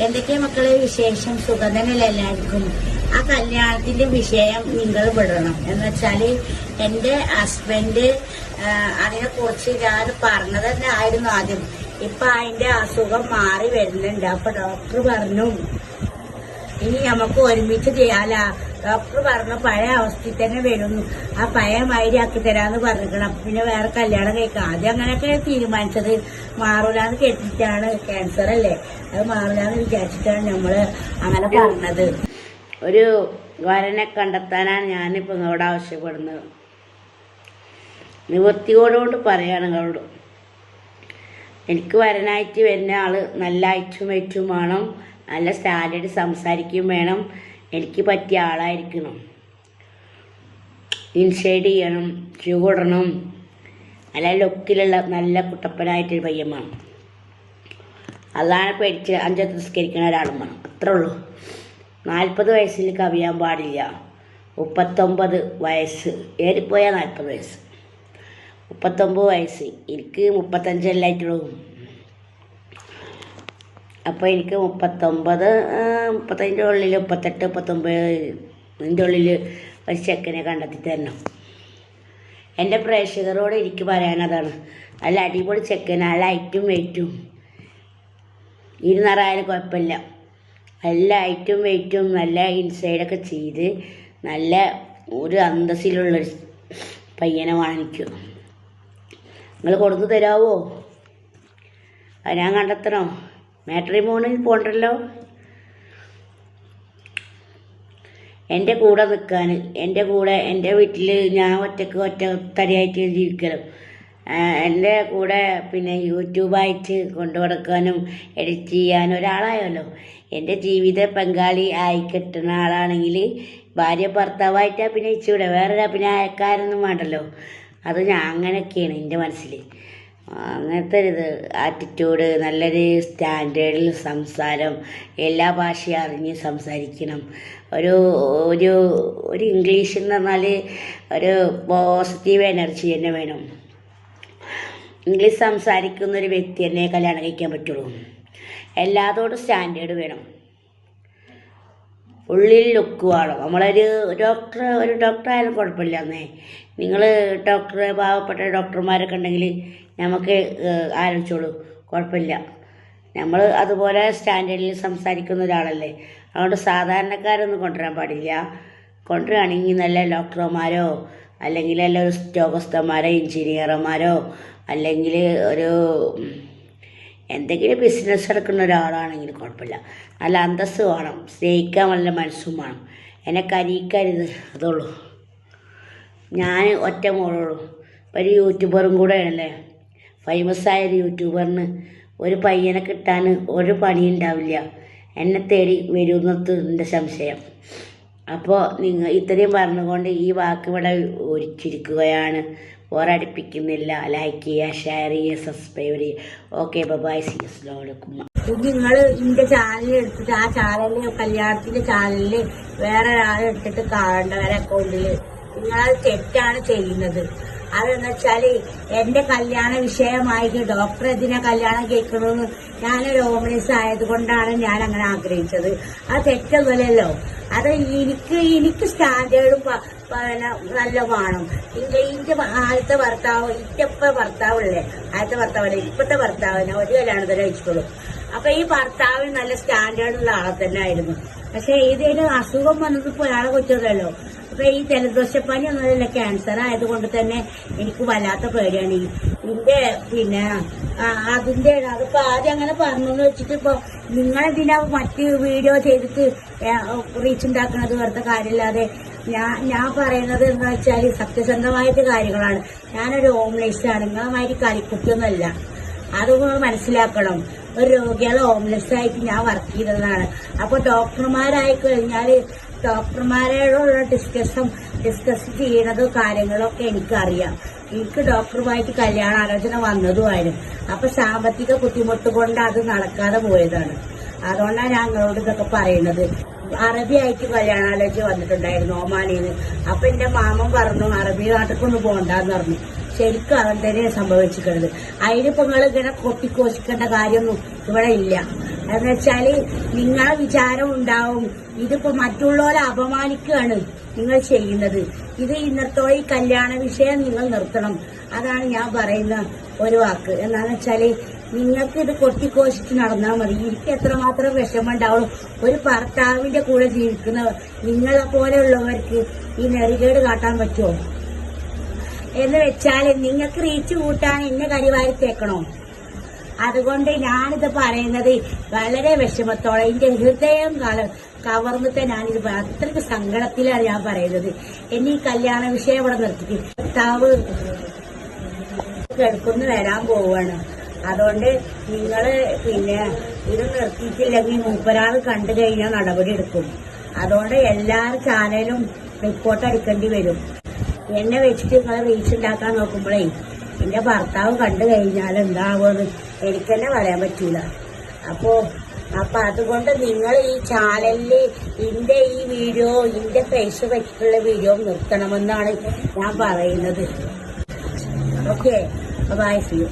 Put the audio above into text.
എന്തൊക്കെയാ മക്കളെ വിശേഷം? സുഗന്ധനല്ല എല്ലാവർക്കും? ആ കല്യാണത്തിന്റെ വിഷയം നിങ്ങൾ വിടണം. എന്ന് വെച്ചാൽ എന്റെ ഹസ്ബൻഡ് അതിനെ കുറിച്ച് ഞാൻ പറഞ്ഞത് തന്നെ ആയിരുന്നു ആദ്യം. ഇപ്പൊ അതിന്റെ അസുഖം മാറി വരുന്നുണ്ട്. അപ്പൊ ഡോക്ടർ പറഞ്ഞു ഇനി നമുക്ക് ഒരുമിച്ച് ചെയ്യാല? ഡോക്ടർ പറഞ്ഞു പഴയ അവസ്ഥയിൽ തന്നെ വരുന്നു. ആ പഴയ മാതിരി ആക്കി തരാന്ന് പറഞ്ഞിരിക്കണം. പിന്നെ വേറെ കല്യാണം കഴിക്കാം. ആദ്യം അങ്ങനെയൊക്കെ തീരുമാനിച്ചത്. മാറൂലാന്ന് കേട്ടിട്ടാണ് ക്യാൻസർ അല്ലേ? അത് മാറൂലാന്ന് വിചാരിച്ചിട്ടാണ് നമ്മൾ അങ്ങനെ പറഞ്ഞത്. ഒരു വരനെ കണ്ടെത്താനാണ് ഞാനിപ്പോൾ നിങ്ങളോട് ആവശ്യപ്പെടുന്നത്. നിവൃത്തിയോടുകൊണ്ട് പറയാണ് നിങ്ങളോട്. എനിക്ക് വരനായിട്ട് വരുന്ന ആൾ നല്ല ഐറ്റും വെച്ചും വേണം. നല്ല സ്റ്റാൻഡേർഡ് സംസാരിക്കുകയും വേണം. എനിക്ക് പറ്റിയ ആളായിരിക്കണം. ഇൻസൈഡ് ചെയ്യണം ഷൂ ഇടണം നല്ല ലുക്കിലുള്ള നല്ല കുട്ടപ്പനായിട്ടൊരു പയ്യൻ വേണം അതാണ് പേടിച്ച് അഞ്ചത്ത് നിസ്കരിക്കുന്ന ഒരാളും വേണം. അത്രേ ഉള്ളൂ. നാൽപ്പത് വയസ്സിൽ കവിയാൻ പാടില്ല. മുപ്പത്തൊമ്പത് വയസ്സ്. ഏറിപ്പോയാൽ നാൽപ്പത് വയസ്സ്. മുപ്പത്തൊമ്പത് വയസ്സ്. എനിക്ക് മുപ്പത്തഞ്ചല്ലായിട്ടുള്ളൂ അപ്പോൾ എനിക്ക് മുപ്പത്തൊമ്പത് മുപ്പത്തഞ്ചിന്റെ ഉള്ളിൽ മുപ്പത്തെട്ട് മുപ്പത്തൊമ്പതിന്റെ ഉള്ളിൽ ഒരു ചെക്കനെ കണ്ടെത്തി തരണം എന്റെ പ്രേക്ഷകരോട് എനിക്ക് പറയാനതാണ്. നല്ല അടിപൊളി ചെക്കൻ നല്ല ഐറ്റും വെയിറ്റും ഇരുന്നറായാലും കുഴപ്പമില്ല. നല്ല ഐറ്റും വെയിറ്റും നല്ല ഇൻസൈഡൊക്കെ ചെയ്ത് നല്ല ഒരു അന്തസ്സിലുള്ളൊരു പയ്യനെ എനിക്ക് നിങ്ങൾ കൊടുത്തു തരാവോ? ഞാൻ കണ്ടെത്തണോ? മാട്രി മോണിൽ പോണ്ടല്ലോ. എന്റെ കൂടെ നിൽക്കാൻ എന്റെ കൂടെ എന്റെ വീട്ടിൽ ഞാൻ ഒറ്റയ്ക്ക് ഒറ്റ തടിയായിട്ട് ജീവിക്കണം എന്റെ കൂടെ പിന്നെ യൂട്യൂബായിട്ട് കൊണ്ടു നടക്കാനും എഡിറ്റ് ചെയ്യാനും ഒരാളായല്ലോ. എന്റെ ജീവിത പങ്കാളി ആയി കിട്ടുന്ന ആളാണെങ്കിൽ ഭാര്യ ഭർത്താവായിട്ട് അഭിനയിച്ചൂടെ. വേറൊരു അഭിനയക്കാരൊന്നും വേണ്ടല്ലോ. അത് ഞാൻ അങ്ങനെയൊക്കെയാണ് എന്റെ മനസ്സിൽ. അങ്ങനത്തെ ഇത് ആറ്റിറ്റ്യൂഡ് നല്ലൊരു സ്റ്റാൻഡേർഡിൽ സംസാരം എല്ലാ ഭാഷയും അറിഞ്ഞ് സംസാരിക്കണം. ഒരു ഒരു ഒരു ഇംഗ്ലീഷ് എന്ന് പറഞ്ഞാൽ ഒരു പോസിറ്റീവ് എനർജി തന്നെ വേണം. ഇംഗ്ലീഷ് സംസാരിക്കുന്ന ഒരു വ്യക്തി തന്നെ കല്യാണം കഴിക്കാൻ പറ്റുള്ളൂ. എല്ലാത്തോടും സ്റ്റാൻഡേർഡ് വേണം. ഉള്ളിൽ ലുക്ക് വേണം. നമ്മളൊരു ഡോക്ടർ ഒരു ഡോക്ടർ ആയാലും കുഴപ്പമില്ല എന്നേ നിങ്ങൾ ഡോക്ടർ പാവപ്പെട്ട ഡോക്ടർമാരൊക്കെ ഉണ്ടെങ്കിൽ നമുക്ക് ആലോചിച്ചോളൂ. കുഴപ്പമില്ല. നമ്മൾ അതുപോലെ സ്റ്റാൻഡേർഡിൽ സംസാരിക്കുന്ന ഒരാളല്ലേ. അതുകൊണ്ട് സാധാരണക്കാരൊന്നും കൊണ്ടുവരാൻ പാടില്ല. കൊണ്ടുവരികയാണെങ്കിൽ നല്ല ഡോക്ടർമാരോ അല്ലെങ്കിൽ നല്ല ഉദ്യോഗസ്ഥന്മാരോ എഞ്ചിനീയർമാരോ അല്ലെങ്കിൽ ഒരു എന്തെങ്കിലും ബിസിനസ് എടുക്കുന്ന ഒരാളാണെങ്കിൽ കുഴപ്പമില്ല. നല്ല അന്തസ്സ് വേണം. സ്നേഹിക്കാൻ നല്ല മനസ്സും വേണം. എന്നെ കരീക്കരുത് അതുള്ളൂ. ഞാൻ ഒറ്റ മോളുള്ളൂ ഒരു യൂട്യൂബറും കൂടെ ആണല്ലേ ഫേമസ് ആയ ഒരു യൂട്യൂബറിന് ഒരു പയ്യനെ കിട്ടാൻ ഒരു പണി ഉണ്ടാവില്ല എന്നെ തേടി വരുന്നത് എന്റെ സംശയം. അപ്പോൾ നിങ്ങൾ ഇത്രയും പറഞ്ഞുകൊണ്ട് ഈ വാക്ക് ഇവിടെ ഒരിച്ചിരിക്കുകയാണ് പോരടിപ്പിക്കുന്നില്ല ലൈക്ക് ചെയ്യുക ഷെയർ ചെയ്യുക സബ്സ്ക്രൈബ് ചെയ്യുക. ഓക്കെ ബൈ സി അസ്ലാം നിങ്ങൾ എന്റെ ചാനൽ എടുത്തിട്ട് ആ ചാനലിൽ കല്യാണത്തിന്റെ ചാനലിൽ വേറെ ഒരാളെ എടുത്തിട്ട് കാണേണ്ട വേറെ അക്കൗണ്ടിൽ നിങ്ങളത് തെറ്റാണ് ചെയ്യുന്നത്. അതെന്ന് വെച്ചാൽ എന്റെ കല്യാണ വിഷയമായിട്ട് ഡോക്ടർ എന്തിനാ കല്യാണം കേൾക്കണമെന്ന് ഞാനൊരു ഓമനീസ് ആയത് കൊണ്ടാണ് ഞാൻ അങ്ങനെ ആഗ്രഹിച്ചത്. അത് തെറ്റൊന്നുമല്ലല്ലോ. അത് എനിക്ക് എനിക്ക് സ്റ്റാൻഡേർഡും നല്ല വേണം. ഇന്റെ ആദ്യത്തെ ഭർത്താവ് ഇറ്റപ്പ ഭർത്താവല്ലേ? ആദ്യത്തെ ഭർത്താവല്ലേ? ഇപ്പത്തെ ഭർത്താവിനെ ഒരു കല്യാണം തന്നെ വെച്ചിട്ടുള്ളൂ അപ്പൊ ഈ ഭർത്താവിന് നല്ല സ്റ്റാൻഡേർഡുള്ള ആളെ തന്നെ ആയിരുന്നു. പക്ഷെ ഇതിന് അസുഖം വന്നത് ഇപ്പൊ ഒരാളെ കുറ്റമല്ലോ അപ്പൊ ഈ ജലദോഷപ്പനി എന്നതല്ല ക്യാൻസർ ആയതുകൊണ്ട് തന്നെ എനിക്ക് വല്ലാത്ത പേടിയാണ്. ഇതിന്റെ പിന്നെ അതിന്റെ അതിപ്പോ ആദ്യം അങ്ങനെ പറഞ്ഞു എന്ന് വെച്ചിട്ട് ഇപ്പൊ നിങ്ങളെന്തിനാ മറ്റ് വീഡിയോ ചെയ്തിട്ട് റീച്ച് ഉണ്ടാക്കുന്നത് വെറുതെ കാര്യമില്ലാതെ ഞാൻ ഞാൻ പറയുന്നത് എന്താ വെച്ചാൽ സത്യസന്ധമായിട്ട് കാര്യങ്ങളാണ്. ഞാനൊരു ഹോംലെസ്റ്റാണ് നിങ്ങളമാതിരി കളിക്കുട്ടിയൊന്നുമല്ല അതൊന്ന് മനസ്സിലാക്കണം. ഒരു രോഗികളെ ഹോംലെസ് ആയിട്ട് ഞാൻ വർക്ക് ചെയ്തതാണ്. അപ്പൊ ഡോക്ടർമാരായി കഴിഞ്ഞാൽ ഡോക്ടർമാരോടുള്ള ഡിസ്കസും ഡിസ്കസ് ചെയ്യണതും കാര്യങ്ങളൊക്കെ എനിക്കറിയാം. എനിക്ക് ഡോക്ടറുമായിട്ട് കല്യാണാലോചന വന്നതുമായിരുന്നു. അപ്പൊ സാമ്പത്തിക ബുദ്ധിമുട്ട് കൊണ്ട് അത് നടക്കാതെ പോയതാണ്. അതുകൊണ്ടാണ് ഞാൻ നിങ്ങളോട് ഇതൊക്കെ പറയുന്നത്. അറബി ആയിട്ട് കല്യാണാലോചന വന്നിട്ടുണ്ടായിരുന്നു ഒമാനിന്ന്. അപ്പൊ എന്റെ മാമൻ പറഞ്ഞു അറബി നാട്ടിലൊന്ന് പോകണ്ടെന്ന് പറഞ്ഞു. ശരിക്കും അവൻ തന്നെ സംഭവിച്ചിട്ടുള്ളത് അതിനിപ്പോ നിങ്ങൾ ഇങ്ങനെ കൊട്ടിക്കോശിക്കേണ്ട കാര്യമൊന്നും ഇവിടെ ഇല്ല. എന്ന് വെച്ചാൽ നിങ്ങളെ വിചാരം ഉണ്ടാവും. ഇതിപ്പോ മറ്റുള്ളവരെ അപമാനിക്കുകയാണ് നിങ്ങൾ ചെയ്യുന്നത്. ഇത് ഇന്നത്തോളം ഈ കല്യാണ വിഷയം നിങ്ങൾ നിർത്തണം. അതാണ് ഞാൻ പറയുന്ന ഒരു വാക്ക്. എന്താന്ന് വെച്ചാൽ നിങ്ങൾക്ക് ഇത് കൊട്ടിക്കോശിച്ച് നടന്നാൽ മതി. എനിക്ക് എത്രമാത്രം വിഷമം ഉണ്ടാവുള്ളൂ ഒരു ഭർത്താവിന്റെ കൂടെ ജീവിക്കുന്ന നിങ്ങളെ പോലെയുള്ളവർക്ക് ഈ നെറികേട് കാട്ടാൻ പറ്റുമോ? എന്ന് വെച്ചാൽ നിങ്ങൾക്ക് റീച്ച് കൂട്ടാൻ എന്നെ കരിവാരി തേക്കണോ? അതുകൊണ്ട് ഞാനിത് പറയുന്നത് വളരെ വിഷമത്തോടെ. എന്റെ ഹൃദയം കവർന്നിട്ട് ഞാനിത് അത്രയ്ക്ക് സങ്കടത്തിലാണ് ഞാൻ പറയുന്നത്. എന്നെ കല്യാണ വിഷയം ഇവിടെ നിർത്തിക്കും. ഭർത്താവ് കിടക്കുന്നു വരാൻ പോവാണ് അതുകൊണ്ട് നിങ്ങൾ പിന്നെ ഇത് നിർത്തിയിട്ടില്ലെങ്കിൽ മൂപ്പരാൾ കണ്ടു കഴിഞ്ഞാൽ നടപടി എടുക്കും. അതുകൊണ്ട് എല്ലാ ചാനലും റിപ്പോർട്ട് അടിക്കേണ്ടി വരും. എന്നെ വെച്ചിട്ട് നിങ്ങൾ റീച്ച് ഉണ്ടാക്കാൻ നോക്കുമ്പോഴേ എന്റെ ഭർത്താവ് കണ്ടു കഴിഞ്ഞാൽ എന്താവുമെന്ന് എനിക്ക് തന്നെ പറയാൻ പറ്റൂല. അപ്പോ അപ്പൊ അതുകൊണ്ട് നിങ്ങൾ ഈ ചാനലിൽ ഇന്റെ ഈ വീഡിയോ ഇന്റെ ഫേസ് വെച്ചിട്ടുള്ള വീഡിയോ നിർത്തണമെന്നാണ് ഞാൻ പറയുന്നത്. Okay bye C U